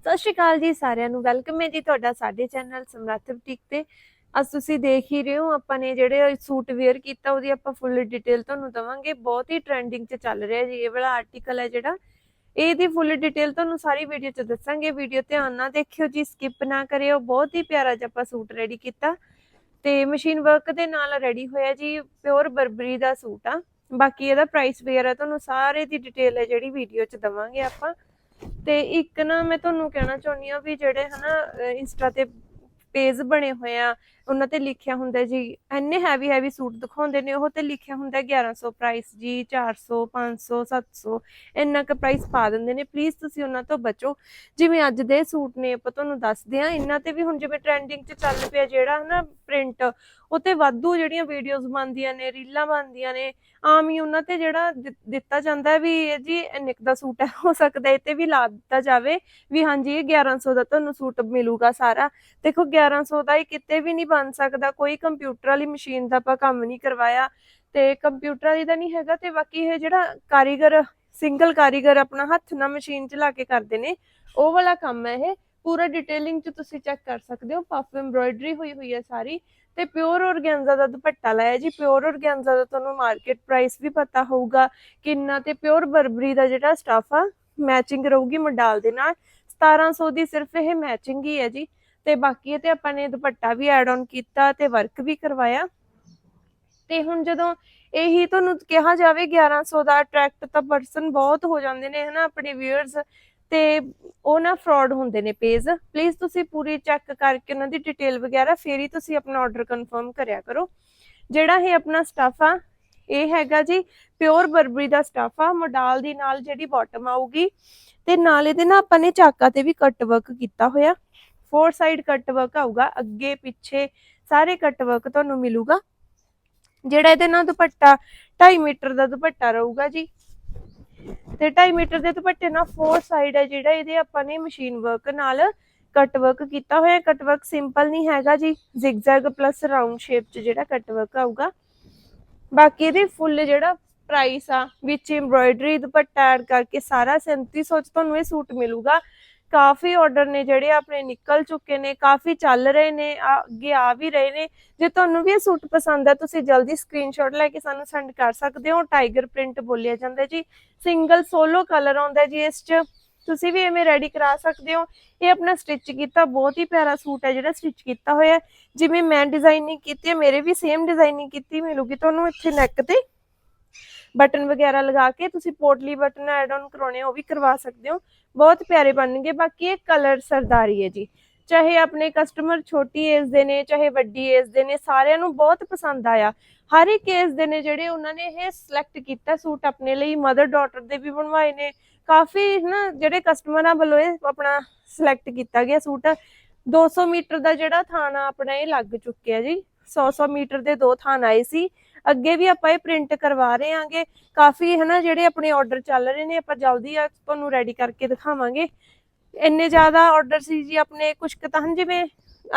ਸਤਿ ਸ਼੍ਰੀ ਅਕਾਲ ਜੀ ਸਾਰਿਆਂ ਨੂੰ। ਵੈਲਕਮ ਹੈ ਜੀ ਤੁਹਾਡਾ ਸਾਡੇ ਚੈਨਲ ਸਮਰੱਥ ਬੁਟੀਕ ਤੇ। ਅੱਜ ਤੁਸੀਂ ਦੇਖ ਹੀ ਰਹੇ ਹੋ, ਆਪਾਂ ਨੇ ਜਿਹੜੇ ਸੂਟ ਵੇਅਰ ਕੀਤਾ, ਉਹਦੀ ਆਪਾਂ ਫੁੱਲ ਡਿਟੇਲ ਤੁਹਾਨੂੰ ਦਵਾਂਗੇ। ਬਹੁਤ ਹੀ ਟ੍ਰੈਂਡਿੰਗ 'ਚ ਚੱਲ ਰਿਹਾ ਜੀ, ਇਹ ਵਾਲਾ ਆਰਟੀਕਲ ਹੈ ਜਿਹੜਾ। ਇਹਦੀ ਫੁੱਲ ਡਿਟੇਲ ਤੁਹਾਨੂੰ ਸਾਰੀ ਵੀਡੀਓ 'ਚ ਦੱਸਾਂਗੇ। ਵੀਡੀਓ ਧਿਆਨ ਨਾਲ ਦੇਖਿਓ ਜੀ ਸਕਿਪ ਨਾ ਕਰਿਓ। ਬਹੁਤ ਹੀ ਪਿਆਰਾ ਜਿਹਾ ਆਪਾਂ ਸੂਟ ਰੈਡੀ ਕੀਤਾ। ਤੇ ਮਸ਼ੀਨ ਵਰਕ ਦੇ ਨਾਲ ਰੈਡੀ ਹੋਇਆ ਜੀ ਪਿਓਰ ਬਰਬਰੀ ਦਾ ਸੂਟ ਆ। ਬਾਕੀ ਇਹਦਾ ਪ੍ਰਾਈਸ ਵਗੈਰਾ ਤੁਹਾਨੂੰ ਸਾਰੇ ਦੀ ਡਿਟੇਲ ਹੈ ਜਿਹੜੀ ਵੀਡੀਓ 'ਚ ਦਵਾਂਗੇ ਆਪਾਂ। ਤੇ ਇੱਕ ਨਾ ਮੈਂ ਤੁਹਾਨੂੰ ਕਹਿਣਾ ਚਾਹੁੰਦੀ ਆ ਵੀ ਜਿਹੜੇ ਹਨਾ ਇੰਸਟਾ ਤੇ ਪੇਜ ਬਣੇ ਹੋਏ ਆ ਉਹਨਾਂ ਤੇ ਲਿਖਿਆ ਹੁੰਦਾ ਜੀ, ਇੰਨੇ ਹੈਵੀ ਹੈਵੀ ਸੂਟ ਦਿਖਾਉਂਦੇ ਨੇ, ਉਹ ਤੇ ਲਿਖਿਆ ਹੁੰਦਾ 1100 ਪ੍ਰਾਈਸ ਜੀ 400 500 700 ਇੰਨਾ ਕੁ ਪ੍ਰਾਈਸ ਪਾ ਦਿੰਦੇ ਨੇ। ਪਲੀਜ਼ ਤੁਸੀਂ ਉਹਨਾਂ ਤੋਂ ਬਚੋ। ਜਿਵੇਂ ਅੱਜ ਦੇ ਸੂਟ ਨੇ, ਆਪਾਂ ਤੁਹਾਨੂੰ ਦੱਸਦੇ ਆ ਇਹਨਾਂ ਤੇ ਵੀ ਹੁਣ ਜਿਵੇਂ ਟ੍ਰੈਂਡਿੰਗ 'ਚ ਚੱਲ ਪਿਆ ਜਿਹੜਾ ਹਨਾ ਪ੍ਰਿੰਟ ਉਹ ਵਾਧੂ ਜਿਹੜੀਆਂ ਵੀਡੀਓਜ਼ ਬਣਦੀਆਂ ਨੇ, ਰੀਲਾਂ ਬਣਦੀਆਂ ਨੇ, ਆਮ ਹੀ ਉਹਨਾਂ ਤੇ ਜਿਹੜਾ ਦਿੱਤਾ ਜਾਂਦਾ ਵੀ ਜੀ ਇੰਨੇ ਦਾ ਸੂਟ ਹੈ, ਹੋ ਸਕਦਾ ਇਹ ਤੇ ਵੀ ਲਾ ਦਿੱਤਾ ਜਾਵੇ ਵੀ ਹਾਂਜੀ, ਇਹ 1100 ਦਾ ਤੁਹਾਨੂੰ ਸੂਟ ਮਿਲੂਗਾ ਸਾਰਾ। ਦੇਖੋ 1100 ਦਾ ਹੀ ਕਿਤੇ ਵੀ ਨਹੀਂ ਬਣ ਸਕਦਾ, ਕੋਈ ਕੰਪਿਊਟਰ ਵਾਲੀ ਮਸ਼ੀਨ ਦਾ ਆਪਾਂ ਕੰਮ ਨਹੀਂ ਕਰਵਾਇਆ ਤੇ ਕੰਪਿਊਟਰ ਵਾਲੀ ਦਾ ਨਹੀਂ ਹੈਗਾ ਤੇ ਬਾਕੀ ਇਹ ਜਿਹੜਾ ਕਾਰੀਗਰ ਸਿੰਗਲ ਕਾਰੀਗਰ ਆਪਣਾ ਹੱਥ ਨਾਲ ਮਸ਼ੀਨ ਚਲਾ ਕੇ ਕਰਦੇ ਨੇ, ਉਹ ਵਾਲਾ ਕੰਮ ਹੈ ਇਹ। ਪੂਰਾ ਡਿਟੇਲਿੰਗ ਚ ਤੁਸੀਂ ਚੈੱਕ ਕਰ ਸਕਦੇ ਹੋ ਪਫ ਐਮਬ੍ਰੋਇਡਰੀ ਹੋਈ ਹੋਈ ਹੈ ਸਾਰੀ ਤੇ ਪਿਓਰ ਔਰਗੈਂਜ਼ਾ ਦਾ ਦੁਪੱਟਾ ਲਾਇਆ ਜੀ। ਪਿਓਰ ਔਰਗੈਂਜ਼ਾ ਦਾ ਤੁਹਾਨੂੰ ਮਾਰਕੀਟ ਪ੍ਰਾਈਸ ਵੀ ਪਤਾ ਹੋਊਗਾ ਕਿੰਨਾ ਤੇ ਪਿਓਰ ਬਰਬਰੀ ਦਾ ਜਿਹੜਾ ਸਟਾਫ ਆ ਮੈਚਿੰਗ ਰਹੂਗੀ ਮੰਡਾਲ ਦੇ ਨਾਲ। 1700 ਦੀ ਸਿਰਫ ਇਹ ਮੈਚਿੰਗ ਹੀ ਹੈ ਜੀ। ਤੇ ਬਾਕੀ ਇਹ ਤੇ ਆਪਾਂ ਨੇ ਦੁਪੱਟਾ ਵੀ ਐਡ ਆਨ ਕੀਤਾ ਤੇ ਵਰਕ ਵੀ ਕਰਵਾਇਆ। ਤੇ ਹੁਣ ਜਦੋਂ ਇਹੀ ਤੁਹਾਨੂੰ ਕਿਹਾ ਜਾਵੇ 1100 ਦਾ ਅਟਰੈਕਟ ਤਾਂ ਪਰਸਨ ਬਹੁਤ ਹੋ ਜਾਂਦੇ ਨੇ, ਹਨਾ, ਆਪਣੇ ਵਿਊਅਰਸ ਤੇ ਉਹ ਨਾ ਫਰਾਡ ਹੁੰਦੇ ਨੇ ਪੇਜ ਪਲੀਜ਼ ਤੁਸੀਂ ਪੂਰੀ ਚੈੱਕ ਕਰਕੇ ਉਹਨਾਂ ਦੀ ਡਿਟੇਲ ਵਗੈਰਾ ਫੇਰ ਹੀ ਤੁਸੀਂ ਆਪਣਾ ਆਰਡਰ ਕਨਫਰਮ ਕਰਿਆ ਕਰੋ। ਜਿਹੜਾ ਇਹ ਆਪਣਾ ਸਟਾਫ ਆ, ਇਹ ਹੈਗਾ ਜੀ ਪਿਓਰ ਬਰਬਰੀ ਦਾ ਸਟਫ ਆ ਮੋਡਾਲ ਦੀ ਨਾਲ ਜਿਹੜੀ ਬਾਟਮ ਆਊਗੀ ਤੇ ਨਾਲ ਇਹਦੇ ਨਾਲ ਆਪਾਂ ਨੇ ਚਾਕਾ ਤੇ ਵੀ ਕੱਟ ਵਰਕ ਕੀਤਾ ਹੋਇਆ। ਫੋਰ ਸਾਈਡ ਕੱਟ ਵਰਕ ਆਊਗਾ, ਅੱਗੇ, ਪਿੱਛੇ ਸਾਰੇ ਕੱਟ ਵਰਕ ਤੁਹਾਨੂੰ ਮਿਲੂਗਾ। ਜਿਹੜਾ ਇਹਦੇ ਨਾਲ ਦੁਪੱਟਾ 2.5 ਮੀਟਰ ਦਾ ਦੁਪੱਟਾ ਰਹੂਗਾ ਜੀ। ਤੇ 2.5 ਮੀਟਰ ਦੇ ਦੁਪੱਟੇ ਨਾਲ ਫੋਰ ਸਾਈਡ ਹੈ ਜਿਹੜਾ, ਇਹਦੇ ਆਪਾਂ ਨੇ ਮਸ਼ੀਨ ਵਰਕ ਨਾਲ ਕਟ ਵਰਕ ਕੀਤਾ ਹੋਇਆ। ਕੱਟ ਵਰਕ ਸਿੰਪਲ ਨਹੀਂ ਹੈਗਾ ਜੀ। ਜ਼ਿਗਜ਼ੈਗ ਪਲੱਸ ਰਾਉਂਡ ਸ਼ੇਪ ਚ ਜਿਹੜਾ ਕੱਟ ਵਰਕ ਆਊਗਾ। ਬਾਕੀ ਇਹਦੇ ਫੁੱਲ ਜਿਹੜਾ ਪ੍ਰਾਈਸ ਆ, ਵਿੱਚ ਐਮਬ੍ਰੋਇਡਰੀ ਦੁਪੱਟਾ ਐਡ ਕਰਕੇ ਸਾਰਾ 3700 ਚ ਤੁਹਾਨੂੰ ਇਹ ਸੂਟ ਮਿਲੂਗਾ। ਕਾਫੀ ਆਰਡਰ ਨੇ ਜਿਹੜੇ ਆਪਣੇ ਨਿਕਲ ਚੁੱਕੇ ਨੇ, ਕਾਫੀ ਚੱਲ ਰਹੇ ਨੇ ਅੱਗੇ ਆ ਵੀ ਰਹੇ ਨੇ। ਜੇ ਤੁਹਾਨੂੰ ਵੀ ਇਹ ਸੂਟ ਪਸੰਦ ਹੈ ਤੁਸੀਂ ਜਲਦੀ ਸਕਰੀਨਸ਼ਾਟ ਲੈ ਕੇ ਸਾਨੂੰ ਸੈਂਡ ਕਰ ਸਕਦੇ ਹੋ। ਟਾਈਗਰ ਪ੍ਰਿੰਟ ਬੋਲਿਆ ਜਾਂਦਾ ਜੀ। ਸਿੰਗਲ ਸੋਲੋ ਕਲਰ ਆਉਂਦਾ ਜੀ ਇਸ 'ਚ। ਤੁਸੀਂ ਵੀ ਐਵੇਂ ਰੈਡੀ ਕਰਾ ਸਕਦੇ ਹੋ। ਇਹ ਆਪਣਾ ਸਟਿਚ ਕੀਤਾ, ਬਹੁਤ ਹੀ ਪਿਆਰਾ ਸੂਟ ਹੈ ਜਿਹੜਾ ਸਟਿਚ ਕੀਤਾ ਹੋਇਆ। ਜਿਵੇਂ ਮੈਂ ਡਿਜ਼ਾਈਨਿੰਗ ਕੀਤੀ ਹੈ, ਮੇਰੇ ਵੀ ਸੇਮ ਡਿਜ਼ਾਈਨਿੰਗ ਕੀਤੀ, ਮਿਲੂਗੀ ਤੁਹਾਨੂੰ ਇੱਥੇ ਨੈਕ ਤੇ। ਬਟਨ ਵਗੈਰਾ ਲਗਾ ਕੇ ਤੁਸੀਂ ਪੋਟਲੀ ਬਟਨ ਐਡ ਆਨ ਕਰਾਉਣੇ ਉਹ ਵੀ ਕਰਵਾ ਸਕਦੇ ਹੋ। ਬਹੁਤ ਪਿਆਰੇ ਬਣਨਗੇ ਬਾਕੀ ਇਹ ਕਲਰ ਸਰਦਾਰੀ ਹੈ ਜੀ। ਚਾਹੇ ਆਪਣੇ ਕਸਟਮਰ ਛੋਟੀ ਏਜ ਦੇ ਨੇ, ਚਾਹੇ ਵੱਡੀ ਏਜ ਦੇ ਨੇ, ਸਾਰਿਆਂ ਨੂੰ ਬਹੁਤ ਪਸੰਦ ਆਇਆ। ਹਰ ਇੱਕ ਏਜ ਦੇ ਨੇ ਜਿਹੜੇ ਉਹਨਾਂ ਨੇ ਇਹ ਸਿਲੈਕਟ ਕੀਤਾ ਸੂਟ ਆਪਣੇ ਲਈ। ਮਦਰ ਡਾਟਰ ਦੇ ਵੀ ਬਣਵਾਏ ਨੇ। ਕਾਫੀ ਨਾ ਜਿਹੜੇ ਕਸਟਮਰਾਂ ਵੱਲੋਂ ਇਹ ਆਪਣਾ ਸਿਲੈਕਟ ਕੀਤਾ ਗਿਆ ਸੂਟ। 200 ਮੀਟਰ ਦਾ ਜਿਹੜਾ ਥਾਣਾ ਆਪਣਾ ਇਹ ਲੱਗ ਚੁੱਕਿਆ ਜੀ। 100-100 ਮੀਟਰ ਦੇ ਦੋ ਥਾਂ ਆਏ ਸੀ। ਅੱਗੇ ਵੀ ਆਪਾਂ ਇਹ ਪ੍ਰਿੰਟ ਕਰਵਾ ਰਹੇ ਆਂਗੇ ਕਾਫੀ ਹਨਾ ਜਿਹੜੇ ਆਪਣੇ ਆਰਡਰ ਚੱਲ ਰਹੇ ਨੇ, ਆਪਾਂ ਜਲਦੀ ਆ ਤੁਹਾਨੂੰ ਰੈਡੀ ਕਰਕੇ ਦਿਖਾਵਾਂਗੇ। ਇੰਨੇ ਜ਼ਿਆਦਾ ਆਰਡਰ ਸੀ ਜੀ ਆਪਣੇ ਕੁਝ ਕੁ ਤਾਂ ਜਿਵੇਂ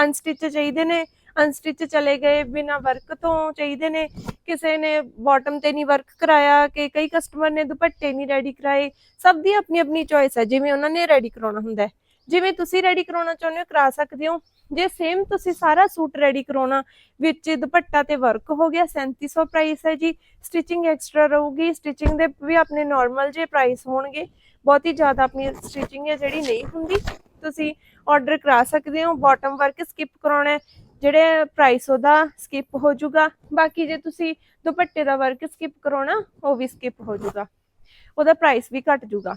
ਅਨਸਟਿਚ ਚਾਹੀਦੇ ਨੇ ਅਨਸਟਿਚ ਚਲੇ ਗਏ ਬਿਨਾ ਵਰਕ ਤੋਂ ਚਾਹੀਦੇ ਨੇ। ਕਿਸੇ ਨੇ ਬਾਟਮ ਤੇ ਨਹੀਂ ਵਰਕ ਕਰਾਇਆ, ਕਿ ਕਈ ਕਸਟਮਰ ਨੇ ਦੁਪੱਟੇ ਨਹੀਂ ਰੈਡੀ ਕਰਾਏ। ਸਭ ਦੀ ਆਪਣੀ ਆਪਣੀ ਚੋਇਸ ਹੈ, ਜਿਵੇਂ ਉਹਨਾਂ ਨੇ ਰੈਡੀ ਕਰਾਉਣਾ ਹੁੰਦਾ ਹੈ। ਜਿਵੇਂ ਤੁਸੀਂ ਰੈਡੀ ਕਰਾਉਣਾ ਚਾਹੁੰਦੇ ਹੋ, ਕਰਾ ਸਕਦੇ ਹੋ। ਜੇ ਸੇਮ ਤੁਸੀਂ ਸਾਰਾ ਸੂਟ ਰੈਡੀ ਕਰਾਉਣਾ, ਵਿੱਚ ਦੁਪੱਟਾ ਤੇ ਵਰਕ ਹੋ ਗਿਆ 3700 ਪ੍ਰਾਈਸ ਹੈ ਜੀ। ਸਟਿਚਿੰਗ ਐਕਸਟਰਾ ਰਹੂਗੀ। ਸਟਿਚਿੰਗ ਦੇ ਵੀ ਆਪਣੇ ਨਾਰਮਲ ਜੇ ਪ੍ਰਾਈਸ ਹੋਣਗੇ। ਬਹੁਤ ਹੀ ਜ਼ਿਆਦਾ ਆਪਣੀ ਸਟਿਚਿੰਗ ਹੈ ਜਿਹੜੀ ਨਹੀਂ ਹੁੰਦੀ। ਤੁਸੀਂ ਆਰਡਰ ਕਰਾ ਸਕਦੇ ਹੋ। ਬਾਟਮ ਵਰਕ ਸਕਿਪ ਕਰਾਉਣਾ ਹੈ। ਜਿਹੜੇ ਪ੍ਰਾਈਸ ਉਹਦਾ ਸਕਿਪ ਹੋ ਜਾਊਗਾ। ਬਾਕੀ ਜੇ ਤੁਸੀਂ ਦੁਪੱਟੇ ਦਾ ਵਰਕ ਸਕਿਪ ਕਰਾਉਣਾ, ਉਹ ਵੀ ਸਕਿਪ ਹੋ ਜਾਊਗਾ। ਉਹਦਾ ਪ੍ਰਾਈਸ ਵੀ ਘਟ ਜਾਊਗਾ।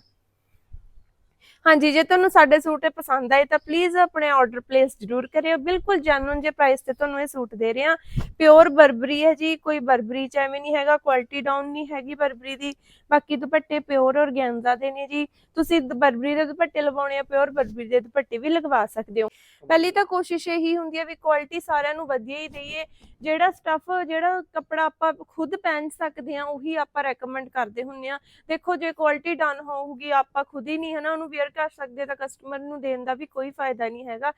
ਹਾਂਜੀ, ਜੇ ਤੁਹਾਨੂੰ ਸਾਡੇ ਸੂਟ ਪਸੰਦ ਆਏ ਤਾਂ ਪਲੀਜ਼ ਆਪਣੇ ਆਰਡਰ ਪਲੇਸ ਜ਼ਰੂਰ ਕਰਿਓ। ਬਿਲਕੁਲ ਜੈਨੂਨ ਜੇ ਪ੍ਰਾਈਸ ਤੇ ਤੁਹਾਨੂੰ ਇਹ ਸੂਟ ਦੇ ਰਹੇ ਹਾਂ। ਪਿਓਰ ਬਰਬਰੀ ਹੈ ਜੀ, ਕੋਈ ਬਰਬਰੀ ਚ ਐਵੇਂ ਨਹੀਂ ਹੈਗਾ ਕੁਆਲਿਟੀ ਡਾਊਨ ਨਹੀਂ ਹੈਗੀ ਬਰਬਰੀ ਦੀ। ਬਾਕੀ ਦੁਪੱਟੇ ਪਿਓਰ ਔਰਗੈਂਜ਼ਾ ਦੇ ਨੇ ਜੀ। ਤੁਸੀਂ ਬਰਬਰੀ ਦੇ ਦੁਪੱਟੇ ਲਵਾਉਣੇ ਆ ਪਿਓਰ ਬਰਬਰੀ ਦੇ ਦੁਪੱਟੇ ਵੀ ਲਗਵਾ ਸਕਦੇ ਹੋ। ਪਹਿਲੀ ਤਾਂ ਕੋਸ਼ਿਸ਼ ਇਹੀ ਹੁੰਦੀ ਹੈ ਵੀ ਕੁਆਲਿਟੀ ਸਾਰਿਆਂ ਨੂੰ ਵਧੀਆ ਹੀ ਦਈਏ। ਜਿਹੜਾ ਸਟੱਫ ਜਿਹੜਾ ਕੱਪੜਾ ਆਪਾਂ ਖੁਦ ਪਹਿਨ ਸਕਦੇ ਆ ਉਹੀ ਆਪਾਂ ਰეკਮੈਂਡ ਕਰਦੇ ਹੁੰਨੇ ਆ ਦੇਖੋ, ਜੇ ਕੁਆਲਿਟੀ ਡਨ ਹੋਊਗੀ, ਆਪਾਂ ਖੁਦ ਹੀ ਨਹੀਂ ਹਨਾ ਉਹਨੂੰ ਵੇਅਰ ਕਰ ਸਕਦੇ ਤਾਂ ਕਸਟਮਰ ਨੂੰ ਦੇਣ ਦਾ ਵੀ ਕੋਈ ਫਾਇਦਾ ਨਹੀਂ ਹੈਗਾ।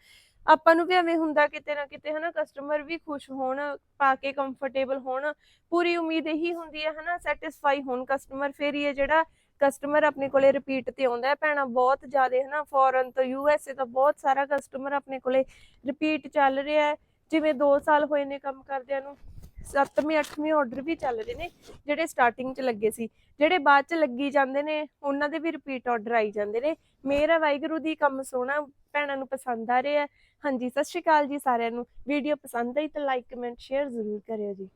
ਆਪਾਂ ਨੂੰ ਵੀ ਐਵੇਂ ਹੁੰਦਾ ਕਿਤੇ ਨਾ ਕਿਤੇ, ਹਨਾ ਕਸਟਮਰ ਵੀ ਖੁਸ਼ ਹੋਣ, ਪਾ ਕੇ ਕੰਫਰਟੇਬਲ ਹੋਣ। ਪੂਰੀ ਉਮੀਦ ਇਹੀ ਹੁੰਦੀ ਹੈ, ਹਨਾ ਸੈਟੀਸਫਾਈ ਹੋਣ ਕਸਟਮਰ ਫਿਰ ਇਹ ਜਿਹੜਾ ਕਸਟਮਰ ਆਪਣੇ ਕੋਲੇ ਰਿਪੀਟ ਤੇ ਆਉਂਦਾ ਹੈ, ਭੈਣਾਂ, ਬਹੁਤ ਜ਼ਿਆਦਾ, ਹਨਾ ਫੋਰਨ ਤੋਂ ਯੂ ਐਸ ਏ ਤੋਂ ਬਹੁਤ ਸਾਰਾ ਕਸਟਮਰ ਆਪਣੇ ਕੋਲੇ ਰਿਪੀਟ ਚੱਲ ਰਿਹਾ ਹੈ। ਜਿਵੇਂ 2 ਸਾਲ ਹੋਏ ਨੇ ਕੰਮ ਕਰਦਿਆਂ ਨੂੰ। 7ਵੇਂ 8ਵੇਂ ਆਰਡਰ ਵੀ ਚੱਲ ਰਹੇ ਨੇ, ਜਿਹੜੇ ਸਟਾਰਟਿੰਗ 'ਚ ਲੱਗੇ ਸੀ। ਜਿਹੜੇ ਬਾਅਦ 'ਚ ਲੱਗੀ ਜਾਂਦੇ ਨੇ, ਉਹਨਾਂ ਦੇ ਵੀ ਰਿਪੀਟ ਆਰਡਰ ਆਈ ਜਾਂਦੇ ਨੇ। ਮੇਰਾ ਵਾਹਿਗੁਰੂ ਦੀ ਕੰਮ ਸੋਹਣਾ ਭੈਣਾਂ ਨੂੰ ਪਸੰਦ ਆ ਰਿਹਾ ਹਾਂਜੀ, ਸਤਿ ਸ਼੍ਰੀ ਅਕਾਲ ਜੀ ਸਾਰਿਆਂ ਨੂੰ। ਵੀਡੀਓ ਪਸੰਦ ਆਈ ਤਾਂ ਲਾਈਕ ਕਮੈਂਟ ਸ਼ੇਅਰ ਜ਼ਰੂਰ ਕਰਿਓ ਜੀ।